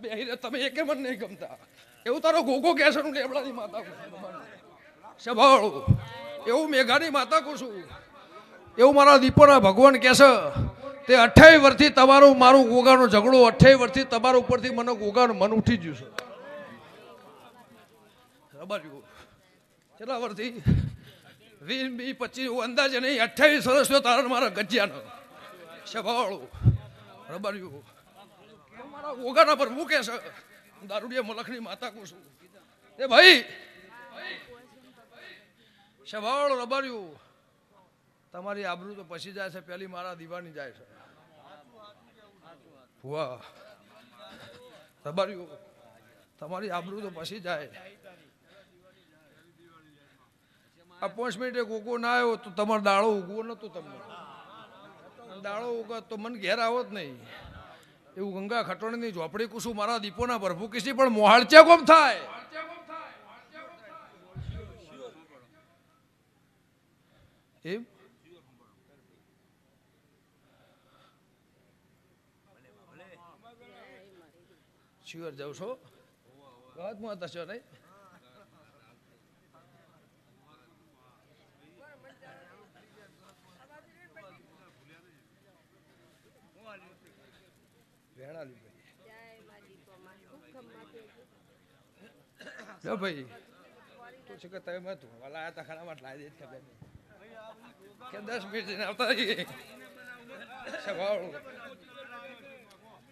બે તમે એકે મને નહીં ગમતા. એવું તારો ગોગો હું લેબડાની માતા સભાળું. એવું મેઘાની માતા કહું છું. એવું મારા દીપોના ભગવાન કહેશે તે અઠ્યાવીસ વર્ષથી તમારું મારું ગોગાનો ઝઘડો, અઠ્યાવીસ વર્ષથી તમારા ઉપરથી મને ગોગાનું મન ઉઠી ગયું છે. કેટલા વર્ષથી? વીસ બી પચીસ અંદાજે નહીં, અઠ્યાવીસ વર્ષ થયો તારા મારા ગજિયાનો. સભાળું. રબાર્યું મારા ગોગાના પર મૂકે છે. દારૂડિયા મલખની માતા કહું છું. એ ભાઈ સવાળ રબાર્યું, તમારી આબરૂ તો પછી જાય છે, પેલી મારા દીવાની જાય છે. વાહ રબાર્યું, તમારી આબરૂ તો પછી જાય. આ પાંચ મિનિટે કોકો ના આવ્યો તો તમારો દાળો ઉગવો નતો તમને. દાળો ઉગત તો મન ઘેર આવો જ નહીં. એવું ગંગા ખટોણીની ઝોપડી કુસુ મારા દીપોના પ્રભુ કિસી પણ મોહાળચ્યા કોમ થાય? એમ? શિવર જાવ છો? વાતમાં હતા છો નહીં? વેણાલી ભાઈ. તું છે કે તમે મત વાલા આ તા ખરા માં લાવી દે ખબર નહીં. કે દસ મિનિટ આવતા સવાળું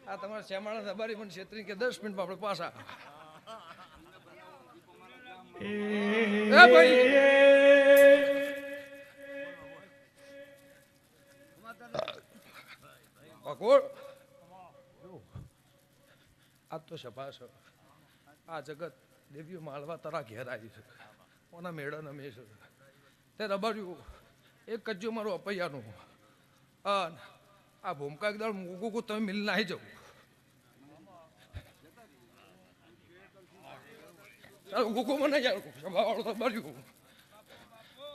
આ તમારા શ્યામાળા દબારી પણ છેતરી કે દસ મિનિટમાં આપણે પાછા. એ ભાઈ. ભગોળ આ તો સભા છે. આ જગત દેવીઓ માળવા તારા ઘેર આવી છે. ઓના મેળા મેં છે તે રબાર્યું, એક કજ્જો મારું અપૈયાનું. આ ભૂમકા એકદમ મૂકું તમે મિલ નાહી જવું મને સભાવાળો તો બળ્યું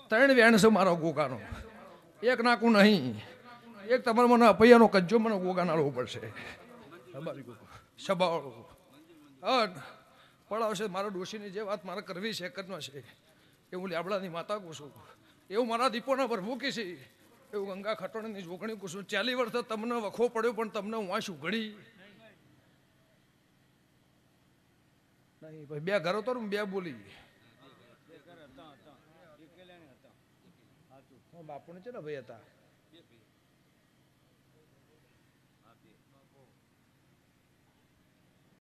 ત્રણ વેણ છે મારો ગોગાનો. એક નાકું નહીં. એક તમારે મને અપૈયાનો કજ્જો મને ગોગા નાળવો પડશે. સભાવાળો અન પડાવશે મારા ડોશીની જે વાત મારે કરવી છે કરનો છે. એ હું લેબડાની માતા કુશું એવું મારા દીપોના પર મૂકી છે. એવું ગંગા ખટોણીની જોગણી કુશું ચાલી વર્ષ તમને વખો પડ્યો પણ તમને હું આ ઉઘડી. નહીં ભાઈ બે ઘરો તો ને બે બોલી. બાપુને છે ને ભાઈ હતા.